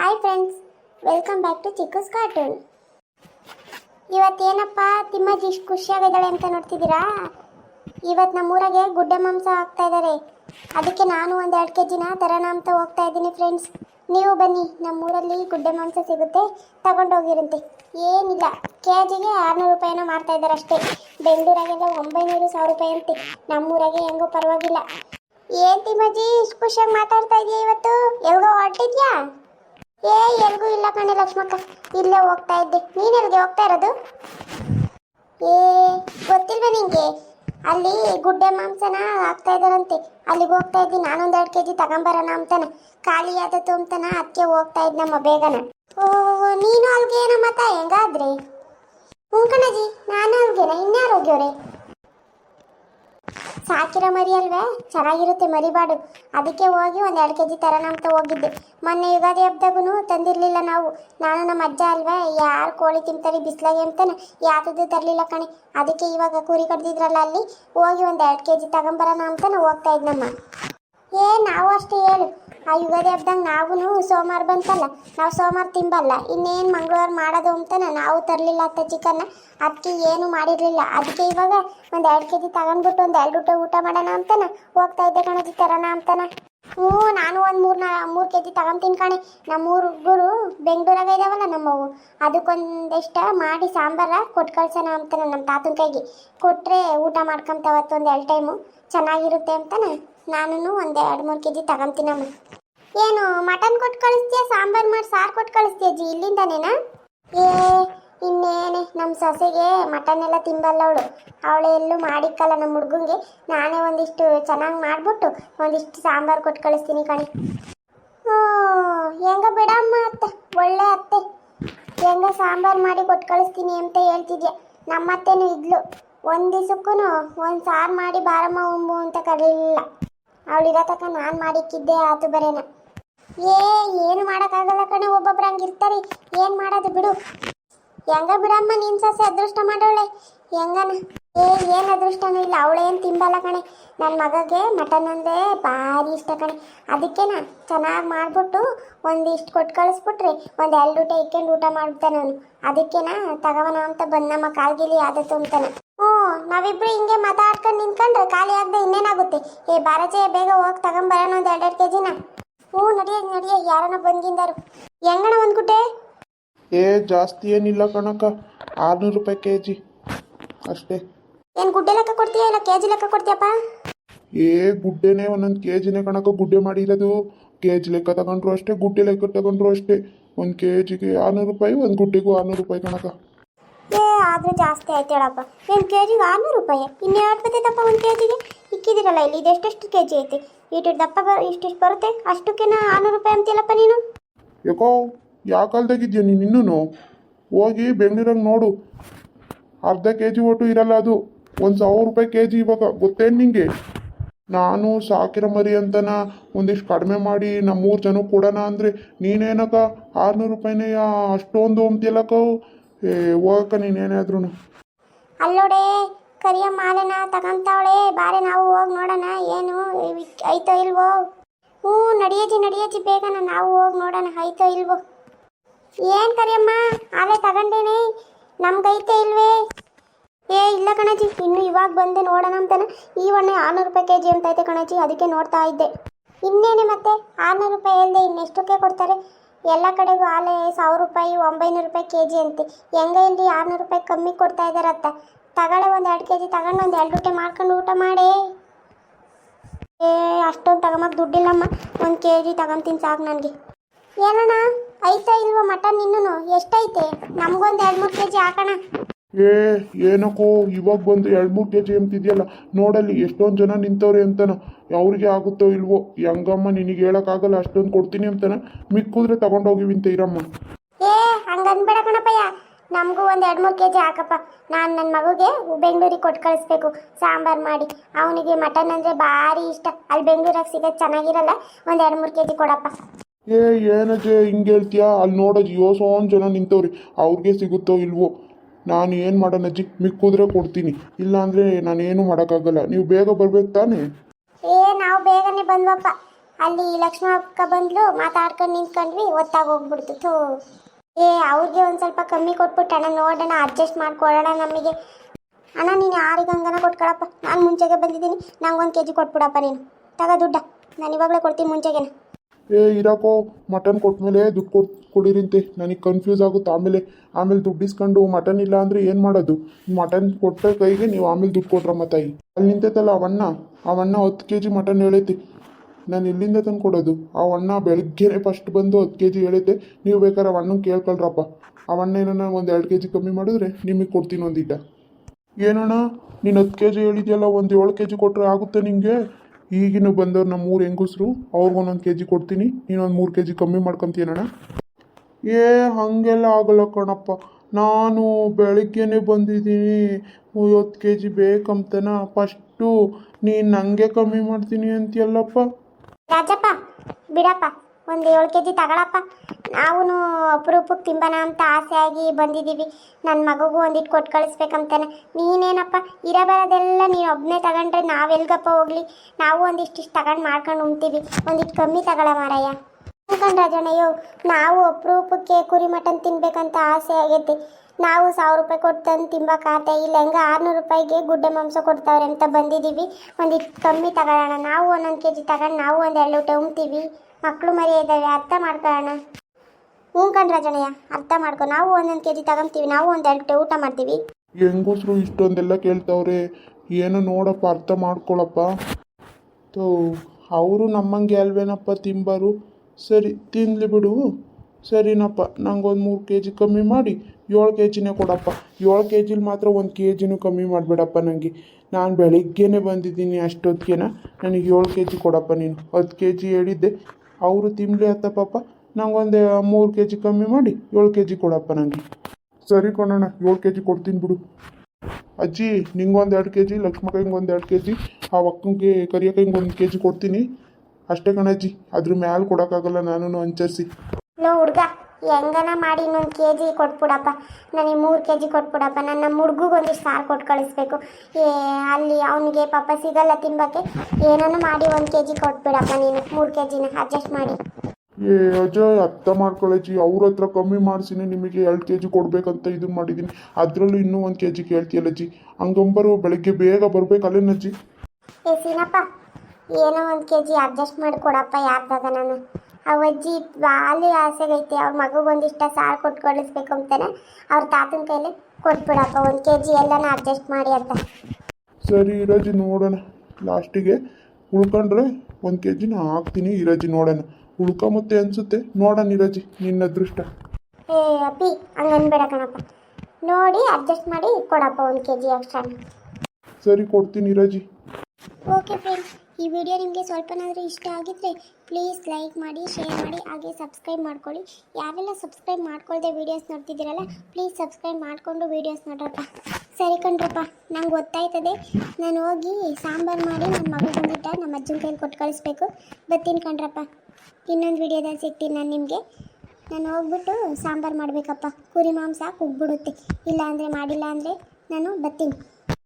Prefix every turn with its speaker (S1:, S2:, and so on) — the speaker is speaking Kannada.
S1: Hi friends welcome back to Chikku's cartoon ಇವತ್ತೇನಪ್ಪ, ತಿಮ್ಮಜ್ಜಿ ಇಷ್ಟು ಖುಷಿಯಾಗಿದ್ದಾಳೆ ಅಂತ ನೋಡ್ತಿದ್ದೀರಾ? ಇವತ್ತು ನಮ್ಮೂರಾಗೆ ಗುಡ್ಡೆ ಮಾಂಸ ಹಾಕ್ತಾ ಇದ್ದಾರೆ ಅದಕ್ಕೆ ನಾನು ಒಂದು ಎರಡು ಕೆ ಜಿನ ತರೋಣ ಅಂತ ಹೋಗ್ತಾ ಇದ್ದೀನಿ ಫ್ರೆಂಡ್ಸ್ ನೀವು ಬನ್ನಿ, ನಮ್ಮೂರಲ್ಲಿ ಗುಡ್ಡೆ ಮಾಂಸ ಸಿಗುತ್ತೆ, ತಗೊಂಡೋಗಿರಂತೆ. ಏನಿಲ್ಲ ಕೆ ಜಿಗೆ ಆರುನೂರು ರೂಪಾಯಿನ ಮಾಡ್ತಾ ಇದ್ದಾರೆ ಅಷ್ಟೇ. ಬೆಂಗಳೂರಾಗೆಲ್ಲ ಒಂಬೈನೂರು ಸಾವಿರ ರೂಪಾಯಿ ಅಂತೆ. ನಮ್ಮೂರಾಗೆ ಹೆಂಗೂ ಪರವಾಗಿಲ್ಲ. ಏನ್ ತಿಮ್ಮಜ್ಜಿ, ಇಷ್ಟು ಖುಷಿಯಾಗಿ ಮಾತಾಡ್ತಾ ಇದೀಯ ಇವತ್ತು? ಎಲ್ಗೋ ಹೊರಟಿದ್ಯಾ? ಏ, ಎಲ್ಗೂ ಇಲ್ಲ ಕಣೆ ಲಕ್ಷ್ಮಕ್ಕ. ಇಲ್ಲೇ ಹೋಗ್ತಾ ಇದ್ದೆ. ನೀನ್ ಎಲ್ಗೆ ಹೋಗ್ತಾ ಇರೋದು? ಏ, ಗೊತ್ತಿಲ್ವಾ ನಿಂಗೆ? ಅಲ್ಲಿ ಗುಡ್ಡೆ ಮಾಂಸನ ಹಾಕ್ತಾ ಇದಾರಂತೆ ಅಲ್ಲಿಗೆ ಹೋಗ್ತಾ ಇದ್ದೀನಿ ನಾನೊಂದ್ ಎರಡು ಕೆಜಿ ತಗೊಂಬರೋಣ ಅಂತಾನೆ. ಖಾಲಿ ಆದತ್ತು ಅಂತಾನ ಅದಕ್ಕೆ ಹೋಗ್ತಾ ಇದ್ನಮ್ಮ ಬೇಗನ. ಓ ನೀನು ಅಲ್ಗೆ ಏನಮ್ಮ ತಾಯಿ ಹೆಂಗಾದ್ರೆ? ಹ್ಞೂ ಕಣಜಿ, ನಾನು ಅಲ್ಗೆನ ಇನ್ಯಾರು ಹೋಗ್ಯವ್ರೆ ಸಾಕಿರೋ ಮರಿ ಅಲ್ವೇ? ಚೆನ್ನಾಗಿರುತ್ತೆ ಮರಿಬಾಡು ಅದಕ್ಕೆ ಹೋಗಿ ಒಂದು ಎರಡು ಕೆ ಜಿ ತರೋಣ ಅಂತ ಹೋಗಿದ್ದೆ. ಮೊನ್ನೆ ಯುಗಾದಿ ಹಬ್ಬದಾಗೂ ತಂದಿರಲಿಲ್ಲ ನಾವು. ನಾನು ನಮ್ಮ ಅಜ್ಜ ಅಲ್ವೇ? ಯಾರು ಕೋಳಿ ತಿಂತಾರೆ ಬಿಸ್ಲಾಗೆ ಅಂತಾನೆ. ಯಾತದ್ದು ತರಲಿಲ್ಲ ಕಣೆ. ಅದಕ್ಕೆ ಇವಾಗ ಕುರಿ ಕಡ್ದಿದ್ರಲ್ಲ ಅಲ್ಲಿ? ಹೋಗಿ ಒಂದು ಎರಡು ಕೆ ಜಿ ತಗೊಂಬರೋಣ ಅಂತಾನೆ ಹೋಗ್ತಾ ಇದ್ನಮ್ಮ. ಏ, ನಾವು ಅಷ್ಟೇ ಹೇಳು. ಆ ಯುಗಾದಿ ಹಬ್ಬದಾಗ ನಾವು ಸೋಮವಾರ ಬಂತಲ್ಲ, ನಾವು ಸೋಮವಾರ ತಿಂಬಲ್ಲ. ಇನ್ನೇನು ಮಂಗಳವಾರ ಮಾಡೋದು ಅಂತಾನೆ ನಾವು ತರಲಿಲ್ಲ ಅತ್ತ ಚಿಕನ್ನ ಅದಕ್ಕೆ ಏನು ಮಾಡಿರಲಿಲ್ಲ. ಅದಕ್ಕೆ ಇವಾಗ ಒಂದು ಎರಡು ಕೆ ಜಿ ತಗೊಂಡ್ಬಿಟ್ಟು ಒಂದು ಎರಡು ಊಟ ಊಟ ಮಾಡೋಣ ಅಂತಾನೆ. ಹೋಗ್ತಾ ಇದ್ದೆ ಕಣಜಿ ತರೋಣ ಅಂತಾನೆ. ಹ್ಞೂ, ನಾನು ಒಂದು ಮೂರು ನಾ, ಮೂರು ಕೆ ಜಿ ತಗೊಂತೀನಿ ಕಣೆ. ನಮ್ಮ ಹುಡುಗರು ಬೆಂಗಳೂರಾಗ ಇದಾವಲ್ಲ ನಮ್ಮವು ಅದಕ್ಕೊಂದಿಷ್ಟ ಮಾಡಿ ಸಾಂಬಾರ ಕೊಟ್ಟು ಕಳ್ಸೋಣ ಅಂತಾನೆ ನಮ್ಮ ತಾತನ ಕೈಗೆ. ಕೊಟ್ಟರೆ ಊಟ ಮಾಡ್ಕೊಂತವತ್ತು ಒಂದು ಎರಡು ಟೈಮು. ಚೆನ್ನಾಗಿರುತ್ತೆ ಅಂತಾನೆ. ನಾನು ಒಂದು ಎರಡು ಮೂರು ಕೆ ಜಿ ತಗೊಂತೀನಮ್ಮ. ಏನು ಮಟನ್ ಕೊಟ್ಟು ಕಳಿಸ್ತೀಯ, ಸಾಂಬಾರು ಮಾಡಿ, ಸಾರು ಕೊಟ್ಟು ಕಳಿಸ್ತೀಯ ಜಿ, ಇಲ್ಲಿಂದನೇನಾ? ಏ, ಇನ್ನೇನೆ ನಮ್ಮ ಸೊಸೆಗೆ ಮಟನ್ ಎಲ್ಲ ತಿಂಬಲ್ಲ ಅವಳು. ಅವಳು ಎಲ್ಲೂ ಮಾಡಿಕ್ಕಲ್ಲ ನಮ್ಮ ಹುಡುಗಂಗೆ. ನಾನೇ ಒಂದಿಷ್ಟು ಚೆನ್ನಾಗಿ ಮಾಡಿಬಿಟ್ಟು ಒಂದಿಷ್ಟು ಸಾಂಬಾರು ಕೊಟ್ಟು ಕಳಿಸ್ತೀನಿ ಕಣೆ. ಹ್ಞೂ, ಹೆಂಗ ಬಿಡಮ್ಮ ಅತ್ತೆ? ಒಳ್ಳೆ ಅತ್ತೆ. ಹೆಂಗ ಸಾಂಬಾರು ಮಾಡಿ ಕೊಟ್ಟು ಕಳಿಸ್ತೀನಿ ಅಂತ ಹೇಳ್ತಿದ್ಯಾ? ನಮ್ಮ ಅತ್ತೆನೂ ಇದ್ಲು. ಒಂದು ದಿವಸಕ್ಕೂ ಒಂದು ಸಾರು ಮಾಡಿ ಬಾರಮ್ಮ ಉಂಬು ಅಂತ ಕರೀಲಿಲ್ಲ. ಅವಳಿರೋ ತಕ ನಾನು ಮಾಡಿಕ್ಕಿದ್ದೆ ಆತು ಬರೇನ. ಏ, ಏನು ಮಾಡೋಕ್ಕಾಗಲ್ಲ ಕಣೆ, ಒಬ್ಬೊಬ್ರು ಹಂಗಿರ್ತಾರೆ ಏನು ಮಾಡೋದು ಬಿಡು. ಹೆಂಗ ಬಿಡಮ್ಮ ನಿನ್ ಸೊಸೆ ಅದೃಷ್ಟ ಮಾಡೋಳೆ? ಹೆಂಗನ? ಏ, ಏನು ಅದೃಷ್ಟನೂ ಇಲ್ಲ. ಅವಳೇನು ತಿಂಬಲ್ಲ ಕಣೆ. ನನ್ನ ಮಗಗೆ ಮಟನ್ ಅಂದರೆ ಭಾರಿ ಇಷ್ಟ ಕಣೆ. ಅದಕ್ಕೆನ ಚೆನ್ನಾಗಿ ಮಾಡಿಬಿಟ್ಟು ಒಂದಿಷ್ಟು ಕೊಟ್ಟು ಕಳಿಸ್ಬಿಟ್ರೆ ಒಂದು ಎರಡು ಊಟ ಇಕ್ಕೊಂಡು ಊಟ ಮಾಡ್ಬಿಟ್ಟೆ ನಾನು. ಅದಕ್ಕೆನಾ ತಗವನ ಅಂತ ಬಂದಮ್ಮ ಕಾಲ್ಗಿಲಿ ಆದತ್ತು ಅಂತಾನೆ. ನಾವಿಬ್ರು ಹಿಂಗೆ ಮಾತಾಡ್ಕೊಂಡು ನಿಂತ್ಕೊಂಡ್ರೆ ಖಾಲಿ ಆಗದೆ ಇನ್ನೇನಾಗುತ್ತೆ? ಏ ಬಾರಜೆ ಬೇಗ ಹೋಗಿ ತಗೊಂಬರೋಣ ಒಂದು ಎರಡೆರಡು ಕೆ ಜಿನ ಹ್ಞೂ ನಡಿಯ ನಡಿಯ ಯಾರನ್ನ ಬಂದಿಂದಾರು ಹೆಂಗಣ ಒಂದು ಗುಟ್ಟೆ
S2: ಏ ಜಾಸ್ತಿ ಏನಿಲ್ಲ ಕಣಕ್ಕ. ಆರ್ನೂರು ರೂಪಾಯಿ ಕೆ ಜಿ ಅಷ್ಟೇ.
S1: ಏನು ಗುಡ್ಡೆ ಲೆಕ್ಕ ಕೊಡ್ತೀಯಾ ಇಲ್ಲ ಕೆ ಜಿ ಲೆಕ್ಕ ಕೊಡ್ತೀಯಪ್ಪ?
S2: ಏ ಗುಡ್ಡೆನೇ ಒಂದೊಂದು ಕೆ ಜಿನೇ ಕಣಕ್ಕ ಗುಡ್ಡೆ ಮಾಡಿರೋದು. ಕೆ ಜಿ ಲೆಕ್ಕ ತಗೊಂಡ್ರು ಅಷ್ಟೇ ಗುಡ್ಡೆ ಲೆಕ್ಕ ತಗೊಂಡ್ರು ಅಷ್ಟೇ. ಒಂದು ಕೆ ಜಿಗೆ ಆರ್ನೂರು ರೂಪಾಯಿ ಒಂದು ಗುಡ್ಡೆಗೂ ಆರ್ನೂರು ರೂಪಾಯಿ ಕಣಕ್ಕ.
S1: ಏ ಆದರೂ ಜಾಸ್ತಿ ಆಯ್ತು ಹೇಳಪ್ಪ. ನಿಮ್ಮ ಕೆ ಜಿಗೆ ಆರ್ನೂರು ರೂಪಾಯಿ. ಎರಡು ಬರ್ತೈತಪ್ಪ ಒಂದು ಕೆ ಜಿಗೆ ಇಕ್ಕಿದಿರಲ್ಲ ಇಲ್ಲಿ ಇದೆಷ್ಟೆಷ್ಟು ಕೆ ಜಿ ಐತೆ? ಇಷ್ಟು ದಪ್ಪ ಇಷ್ಟಿಷ್ಟು ಬರುತ್ತೆ? ಅಷ್ಟಕ್ಕಿನ ಆರ್ನೂರು ರೂಪಾಯಿ ಅಂತೀಯಲ್ಲಪ್ಪ ನೀನು?
S2: ಯಾಕೋ ಯಾವ ಕಾಲದಾಗಿದ್ಯಾ ನೀನು ಇನ್ನೂ ಹೋಗಿ ಬೆಂಗಳೂರಾಗ ನೋಡು. ಅರ್ಧ ಕೆ ಜಿ ಒಟ್ಟು ಇರಲ್ಲ ಅದು. ಒಂದು ಸಾವಿರ ರೂಪಾಯಿ ಕೆ ಜಿ ಇವಾಗ. ಗೊತ್ತೇನು ನಿಂಗೆ? ನಾನು ಸಾಕಿರೋ ಮರಿ ಅಂತನ ಒಂದಿಷ್ಟು ಕಡಿಮೆ ಮಾಡಿ ನಮ್ಮೂರು ಜನಕ್ಕೆ ಕೊಡೋಣ ಅಂದರೆ ನೀನೇನಕ್ಕ? ಆರುನೂರು ರೂಪಾಯಿನೇ ಅಷ್ಟೊಂದು ಅಂತೀಯಲ್ಲಕ್ಕ? ಏ, ಹೋಗಕ್ಕ ನೀನೇನಾದ್ರೂ
S1: ಅಲ್ಲೋಡೆ, ಕರಿಯ ಮಾಲೆನ ತಗೊಂತಾವಳೆ, ಬಾರೆ ನಾವು ಹೋಗಿ ನೋಡೋಣ, ಏನು, ಐತೋ ಇಲ್ವೋ? ಹ್ಞೂ ನಡಿಯಜಿ ನಡಿಯಜಿ ಬೇಗನ, ನಾವು ಹೋಗಿ ನೋಡೋಣ, ಐತೋ ಇಲ್ವೋ? ಏನು ಕರಿಯಮ್ಮ ಆಲೆ ತಗೊಂಡೇನೆ, ನಮ್ಗೈತೆ ಇಲ್ವೇ? ಏ, ಇಲ್ಲ ಕಣಜಿ, ಇನ್ನು ಇವಾಗ ಬಂದೆ ನೋಡೋಣ ಅಂತಾನೆ, ಈ ಒಣ್ಣೆ ಆರುನೂರು ರೂಪಾಯಿ ಕೆ ಜಿ ಅಂತ ಐತೆ ಕಣಜಿ, ಅದಕ್ಕೆ ನೋಡ್ತಾ ಇದ್ದೆ. ಇನ್ನೇನೆ ಮತ್ತೆ, ಆರುನೂರು ರೂಪಾಯಿ ಇಲ್ಲದೆ ಇನ್ನೆಷ್ಟಕ್ಕೆ ಕೊಡ್ತಾರೆ? ಎಲ್ಲ ಕಡೆಗೂ ಆಲೆ, ಸಾವಿರ ರೂಪಾಯಿ, ಒಂಬೈನೂರು ರೂಪಾಯಿ ಕೆ ಜಿ ಅಂತೆ. ಹೆಂಗೆ ಇಲ್ಲಿ ಆರುನೂರು ರೂಪಾಯಿ ಕಮ್ಮಿ ಕೊಡ್ತಾ ಇದ್ದಾರತ್ತ ತಗೊಳ್ಳೆ ಒಂದು ಎರಡು ಕೆ ಜಿ ತಗೊಂಡು ಒಂದು ಎರಡು ರೂಪಾಯಿ ಮಾಡ್ಕೊಂಡು ಊಟ ಮಾಡಿ. ಏ, ಅಷ್ಟೊಂದು ತಗೊಂಬಕ್ಕೆ ದುಡ್ಡಿಲ್ಲಮ್ಮ. ಒಂದು ಕೆ ಜಿ ತಗೊಂತೀನಿ ಸಾಕು ನನಗೆ. ಏನಣ್ಣ, ಐತಾ ಇಲ್ವ ಮಟನ್ ಇನ್ನೂ ಎಷ್ಟೈತೆ? ನಮಗೊಂದು ಎರಡು ಮೂರು ಕೆ ಜಿ ಹಾಕೋಣ.
S2: ಏ, ಏನಕ್ಕೋ, ಇವಾಗ ಬಂದು ಎರಡು ಮೂರು ಕೆ ಜಿ ಅಂತಿದೆಯಲ್ಲ. ನೋಡಲ್ಲಿ ಎಷ್ಟೊಂದು ಜನ ನಿಂತವ್ರೆ ಅಂತಾನ. ಅವ್ರಿಗೆ ಆಗುತ್ತೋ ಇಲ್ವೋ ಹೆಂಗಮ್ಮ ನಿನಗೆ ಹೇಳೋಕ್ಕಾಗಲ್ಲ ಅಷ್ಟೊಂದು ಕೊಡ್ತೀನಿ ಅಂತಾನೆ ಮಿಕ್ಕಿದ್ರೆ ತಗೊಂಡೋಗಿವಿ ಅಂತ ಇರಮ್ಮ.
S1: ಏ ಹಂಗನ್ಬೇಡ ಕಣಪ್ಪಯ್ಯ. ನಮಗೂ ಒಂದು ಎರಡು ಮೂರು ಕೆ ಜಿ ಹಾಕಪ್ಪ. ನಾನು ನನ್ನ ಮಗುಗೆ ಬೆಂಗಳೂರಿಗೆ ಕೊಟ್ಟು ಕಳಿಸ್ಬೇಕು ಸಾಂಬಾರು ಮಾಡಿ. ಅವನಿಗೆ ಮಟನ್ ಅಂದರೆ ಭಾರಿ ಇಷ್ಟ. ಅಲ್ಲಿ ಬೆಂಗಳೂರಾಗ ಸಿಗೋದು ಚೆನ್ನಾಗಿರಲ್ಲ ಒಂದು ಎರಡು ಮೂರು ಕೆ ಜಿ ಕೊಡಪ್ಪ.
S2: ಏ ಏನಜ್ಜೆ ಹಿಂಗೆ ಹೇಳ್ತೀಯಾ? ಅಲ್ಲಿ ನೋಡೋದು ಯೋಸೋನ್ ಜನ ನಿಂತವ್ರಿ. ಅವ್ರಿಗೆ ಸಿಗುತ್ತೋ ಇಲ್ವೋ? ನಾನು ಏನು ಮಾಡೋಣಜ್ಜಿ? ಮಿಕ್ಕಿದ್ರೆ ಕೊಡ್ತೀನಿ. ಇಲ್ಲಾಂದರೆ ನಾನು ಏನು ಮಾಡೋಕ್ಕಾಗಲ್ಲ. ನೀವು ಬೇಗ ಬರ್ಬೇಕು ತಾನೇ?
S1: ನಾವು ಬೇಗನೆ ಬಂದ್ವಪ್ಪ. ಅಲ್ಲಿ ಲಕ್ಷ್ಮಣ ಅಕ್ಕ ಬಂದ್ಲು, ಮಾತಾಡ್ಕೊಂಡು ನಿಂತ್ಕೊಂಡ್ವಿ, ಒತ್ತಾಗಿ ಹೋಗ್ಬಿಡ್ತು. ಥೂ. ಏ, ಅವ್ರಿಗೆ ಒಂದು ಸ್ವಲ್ಪ ಕಮ್ಮಿ ಕೊಟ್ಬಿಟ್ಟು ಅಣ್ಣ ನೋಡೋಣ ಅಡ್ಜಸ್ಟ್ ಮಾಡ್ಕೊಳ್ಳೋಣ ನಮಗೆ. ಅಣ್ಣ, ನೀನು ಯಾರಿಗೆ ಹಂಗನ ಕೊಟ್ಕೊಳಪ್ಪ. ನಾನು ಮುಂಚೆಗೆ ಬಂದಿದ್ದೀನಿ. ನಂಗೆ ಒಂದು ಕೆ ಜಿ ಕೊಟ್ಬಿಡಪ್ಪ ನೀನು. ತಗೋ ದುಡ್ಡ. ನಾನು ಇವಾಗಲೇ ಕೊಡ್ತೀನಿ ಮುಂಚೆಗೆನೆ.
S2: ಏ, ಇರಾಕೋ ಮಟನ್ ಕೊಟ್ಟಮೇಲೆ ದುಡ್ಡು ಕೊಟ್, ಕೊಡಿರಿಂತೆ. ನನಗೆ ಕನ್ಫ್ಯೂಸ್ ಆಗುತ್ತೆ. ಆಮೇಲೆ ಆಮೇಲೆ ದುಡ್ಡು ಇಸ್ಕೊಂಡು ಮಟನ್ ಇಲ್ಲ ಅಂದರೆ ಏನು ಮಾಡೋದು? ಮಟನ್ ಕೊಟ್ಟ ಕೈಗೆ ನೀವು ಆಮೇಲೆ ದುಡ್ಡು ಕೊಟ್ರಮ್ಮ ತಾಯಿ. ಅಲ್ಲಿ ನಿಂತೈತಲ್ಲ ಅವಣ್ಣ? ಅವಣ್ಣ ಹತ್ತು ಕೆ ಜಿ ಮಟನ್ ಹೇಳೈತಿ. ನಾನು ಎಲ್ಲಿಂದ ತಂದು ಕೊಡೋದು? ಆ ಅಣ್ಣ ಬೆಳಗ್ಗೆನೆ ಫಸ್ಟ್ ಬಂದು ಹತ್ತು ಕೆ ಜಿ ಹೇಳೈತೆ. ನೀವು ಬೇಕಾದ್ರೆ ಅವಣ್ಣನ ಕೇಳ್ಕೊಳ್ರಪ್ಪ. ಅವಣ್ಣ ಏನೋ ಒಂದು ಎರಡು ಕೆ ಜಿ ಕಮ್ಮಿ ಮಾಡಿದ್ರೆ ನಿಮಗೆ ಕೊಡ್ತೀನಿ ಒಂದಿಟ್ಟ ಏನಣ್ಣ, ನೀನು ಹತ್ತು ಕೆ ಜಿ ಹೇಳಿದ್ಯಲ್ಲ, ಒಂದು ಏಳು ಕೆ ಜಿ ಕೊಟ್ಟರೆ ಆಗುತ್ತೆ ನಿಮಗೆ ಈಗಿನ ಬಂದವ್ರು ನಮ್ಮ ಮೂರು ಅವ್ರಿಗೆ ಅವ್ರಿಗೊಂದೊಂದು ಕೆ ಜಿ ಕೊಡ್ತೀನಿ ನೀನೊಂದು ಮೂರು ಕೆ ಜಿ ಕಮ್ಮಿ ಮಾಡ್ಕೊತೀನಣ್ಣ ಏ, ಹಾಗೆಲ್ಲ ಆಗಲ್ಲ ಕಣಪ್ಪ. ನಾನು ಬೆಳಿಗ್ಗೆನೆ ಬಂದಿದ್ದೀನಿ. ಮೂವತ್ತು ಕೆ ಜಿ ಬೇಕಂತನ? ಫಸ್ಟು ನೀನು ನನಗೆ ಕಮ್ಮಿ ಮಾಡ್ತೀನಿ ಅಂತೀಯಲ್ಲಪ್ಪ.
S1: ರಾಜಪ್ಪ, ಬಿಡಪ್ಪ. ಒಂದು ಏಳು ಕೆ ಜಿ ತಗೊಳಪ್ಪ. ನಾವು ಅಪರೂಪಕ್ಕೆ ತಿಂಬನ ಅಂತ ಆಸೆಯಾಗಿ ಬಂದಿದ್ದೀವಿ. ನನ್ನ ಮಗಗೂ ಒಂದಿಟ್ಟು ಕೊಟ್ಟು ಕಳಿಸ್ಬೇಕಂತಾನೆ. ನೀನೇನಪ್ಪ ಇರೋ ಬರೋದೆಲ್ಲ ನೀನು ಒಬ್ಬನೇ ತಗೊಂಡ್ರೆ ನಾವೆಲ್ಗಪ್ಪ ಹೋಗ್ಲಿ? ನಾವು ಒಂದಿಷ್ಟಿಷ್ಟು ತಗೊಂಡು ಮಾಡ್ಕೊಂಡು ಉಣ್ತೀವಿ. ಒಂದಿಷ್ಟು ಕಮ್ಮಿ ತಗೊಳ ಮಾರಯ್ಯ. ಅನ್ಕೊಂಡ್ ರಾಜಣ್ಣಯ್ಯೋ, ನಾವು ಅಪರೂಪಕ್ಕೆ ಕುರಿ ಮಟನ್ ತಿನ್ಬೇಕಂತ ಆಸೆ ಆಗೈತೆ. ನಾವು ಸಾವಿರ ರೂಪಾಯಿ ಕೊಟ್ಟು ತಂದು ತಿಂಬಕ್ಕಾಗ್ತಾ ಇಲ್ಲ. ಹೆಂಗೆ ಆರುನೂರು ರೂಪಾಯಿಗೆ ಗುಡ್ಡೆ ಮಾಂಸ ಕೊಡ್ತಾವ್ರೆ ಅಂತ ಬಂದಿದ್ದೀವಿ. ಒಂದಿಷ್ಟು ಕಮ್ಮಿ ತಗೊಳ್ಳೋಣ ನಾವು ಒಂದೊಂದು ಕೆ ಜಿ ತಗೊಂಡು ನಾವು ಒಂದು ಎರಡು ಊಟ ಉಣ್ತೀವಿ. ಮಕ್ಕಳು ಮರಿ ಇದ್ದಾವೆ, ಅರ್ಥ ಮಾಡ್ಕೊಳ್ಳೋಣ ಹ್ಞೂ ಕಣ್ ಅರ್ಥ ಮಾಡ್ಕೊ. ನಾವು ಒಂದೊಂದು ಕೆ ಜಿ ತಗೊಂತೀವಿ, ನಾವು ಒಂದು ಎರಡು ಊಟ ಮಾಡ್ತೀವಿ.
S2: ಹೆಂಗಸರು ಇಷ್ಟೊಂದೆಲ್ಲ ಕೇಳ್ತಾವ್ರೆ, ಏನು ನೋಡಪ್ಪ, ಅರ್ಥ ಮಾಡ್ಕೊಳಪ್ಪ. ತೋ ಅವರು ನಮ್ಮಂಗೆ ಅಲ್ವೇನಪ್ಪ ತಿಂಬಾರು? ಸರಿ, ತಿನ್ಲಿ ಬಿಡು. ಸರಿನಪ್ಪ, ನಂಗೊಂದು ಮೂರು ಕೆ ಜಿ ಕಮ್ಮಿ ಮಾಡಿ, ಏಳು ಕೆ ಜಿನೇ ಕೊಡಪ್ಪ. ಏಳು ಕೆ ಜಿಲಿ ಮಾತ್ರ ಒಂದು ಕೆ ಜಿನೂ ಕಮ್ಮಿ ಮಾಡಿಬಿಡಪ್ಪ ನನಗೆ ನಾನು ಬೆಳಿಗ್ಗೆನೇ ಬಂದಿದ್ದೀನಿ ಅಷ್ಟೊತ್ತಿಗೆನ. ನನಗೆ ಏಳು ಕೆ ಜಿ ಕೊಡಪ್ಪ ನೀನು. ಹತ್ತು ಕೆ ಜಿ ಹೇಳಿದ್ದೆ ಅವರು ತಿನ್ಲಿ ಅತ್ತ ಪಾಪ, ನಂಗೊಂದು ಮೂರು ಕೆ ಜಿ ಕಮ್ಮಿ ಮಾಡಿ, ಏಳು ಕೆ ಜಿ ಕೊಡಪ್ಪ ನನಗೆ ಸರಿ ಕೊಡೋಣ ಏಳು ಕೆ ಜಿ ಕೊಡ್ತೀನಿ ಬಿಡು. ಅಜ್ಜಿ, ನಿಂಗೊಂದು ಎರಡು ಕೆ ಜಿ ಲಕ್ಷ್ಮಕ್ಕಂಗೆ ಒಂದು ಎರಡು ಕೆ ಜಿ ಆ ಅಕ್ಕಂಗೆ ಕರಿಯಕ್ಕಂಗೆ ಒಂದು ಕೆ ಜಿ ಕೊಡ್ತೀನಿ. ಅಷ್ಟೇ ಕಣಜ್ಜಿ, ಅದ್ರ ಮ್ಯಾಲೆ ಕೊಡೋಕ್ಕಾಗಲ್ಲ ನಾನು ಅನುಸರಿಸಿ
S1: ನೋ ಹುಡ್ಗ ಹೆಂಗನ ಮಾಡಿ ಇನ್ನೊಂದು ಕೆ ಜಿ ಕೊಟ್ಬಿಡಪ್ಪ. ನನಗೆ ಮೂರು ಕೆ ಜಿ ಕೊಟ್ಬಿಡಪ್ಪ. ನನ್ನ ನಮ್ಮ ಹುಡ್ಗಿಗೆ ಒಂದಿಷ್ಟು ಸಾರು ಕೊಟ್ಟು ಕಳಿಸ್ಬೇಕು. ಏ ಅಲ್ಲಿ ಅವನಿಗೆ ಪಾಪ ಸಿಗಲ್ಲ ತಿನ್ಬೇಕೆ ಏನನ್ನು ಮಾಡಿ ಒಂದು ಕೆ ಜಿ ಕೊಟ್ಬಿಡಪ್ಪ ನೀನು. ಮೂರು ಕೆ ಜಿನ ಅಡ್ಜಸ್ಟ್ ಮಾಡಿ.
S2: ಏ ಅಜಯ್ ಅರ್ಥ ಮಾಡ್ಕೊಳ್ಳಿ ಅವ್ರ ಹತ್ರ ಕಮ್ಮಿ ಮಾಡಿಸಿನಿ. ನಿಮಗೆ ಎರಡು ಕೆ ಜಿ ಕೊಡ್ಬೇಕಂತ ಇದು ಮಾಡಿದ್ದೀನಿ ಅದರಲ್ಲೂ ಇನ್ನೂ ಒಂದು ಕೆ ಜಿ ಕೇಳ್ತೀಯಲ್ಲಜ್ಜಿ ಹಂಗಂಬರು ಬೆಳಗ್ಗೆ ಬೇಗ ಬರ್ಬೇಕು
S1: ಏ ಸೀನಪ್ಪ ಏನೋ ಒಂದು ಕೆ ಜಿ ಅಡ್ಜಸ್ಟ್ ಮಾಡಿ ಕೊಡಪ್ಪ ಯಾರ್ದಾಗ ನಾನು. ಆ ಅಜ್ಜಿ ಬಾಲಿ ಆಸೆಗೈತೆ ಅವ್ರ ಮಗು ಒಂದಿಷ್ಟ ಸಾರು ಕೊಟ್ಟು ಕಳಿಸ್ಬೇಕು ಅಂತಾನೆ ಅವ್ರ ತಾತನ ಕೈಲಿ ಕೊಟ್ಬಿಡಪ್ಪ ಒಂದು ಕೆ ಜಿ ಎಲ್ಲನ ಅಡ್ಜಸ್ಟ್ ಮಾಡಿ ಅಂತ.
S2: ಸರಿ ಇರೋಜಿ ನೋಡೋಣ. ಲಾಸ್ಟಿಗೆ ಉಳ್ಕೊಂಡ್ರೆ ಒಂದು ಕೆ ಜಿನ ಹಾಕ್ತೀನಿ ಇರೋಜಿ ನೋಡೋಣ. ಉಳ್ಕೊಂಬತ್ತೆ ಅನಿಸುತ್ತೆ? ನೋಡೋಣ ಇರೋಜಿ ನಿನ್ನ ಅದೃಷ್ಟ
S1: ಏ ಅಪ್ಪಿ ಹಂಗೆ ಅನ್ಬೇಡ ಕಣಪ್ಪ. ನೋಡಿ ಅಡ್ಜಸ್ಟ್ ಮಾಡಿ ಕೊಡಪ್ಪ ಒಂದು ಕೆ ಜಿ ಎಕ್ಸ್ಟ್ರಾ
S2: ಸರಿ ಕೊಡ್ತೀನಿ ಇರೋಜಿ
S1: ಓಕೆ ಫ್ರೆಂಡ್ಸ್ ಈ ವಿಡಿಯೋ ನಿಮಗೆ ಸ್ವಲ್ಪನಾದರೂ ಇಷ್ಟ ಆಗಿದ್ದರೆ ಪ್ಲೀಸ್ ಲೈಕ್ ಮಾಡಿ ಶೇರ್ ಮಾಡಿ, ಹಾಗೆ ಸಬ್ಸ್ಕ್ರೈಬ್ ಮಾಡ್ಕೊಳ್ಳಿ. ಯಾರೆಲ್ಲ ಸಬ್ಸ್ಕ್ರೈಬ್ ಮಾಡ್ಕೊಳ್ಳದೆ ವೀಡಿಯೋಸ್ ನೋಡ್ತಿದ್ದೀರಲ್ಲ ಪ್ಲೀಸ್ ಸಬ್ಸ್ಕ್ರೈಬ್ ಮಾಡಿಕೊಂಡು ವೀಡಿಯೋಸ್ ನೋಡ್ರಪ್ಪ. ಸರಿ ಕಣ್ರಪ್ಪ, ನಂಗೆ ಗೊತ್ತಾಯ್ತದೆ. ನಾನು ಹೋಗಿ ಸಾಂಬಾರು ಮಾಡಿ ನನ್ನ ಮಗು ಬಂದಿಟ್ಟ ನಮ್ಮ ಅಜ್ಜನ ಕೈಲಿ ಕೊಟ್ಟು ಕಳಿಸ್ಬೇಕು. ಬರ್ತೀನಿ ಕಣ್ರಪ್ಪ. ಇನ್ನೊಂದು ವಿಡಿಯೋದಲ್ಲಿ ಸಿಗ್ತೀನಿ ನಾನು ನಿಮಗೆ. ನಾನು ಹೋಗ್ಬಿಟ್ಟು ಸಾಂಬಾರು ಮಾಡಬೇಕಪ್ಪ. ಕುರಿ ಮಾಂಸ ಕುಗ್ಬಿಡುತ್ತೆ. ಇಲ್ಲಾಂದರೆ ಮಾಡಿಲ್ಲ ಅಂದರೆ ನಾನು ಬರ್ತೀನಿ.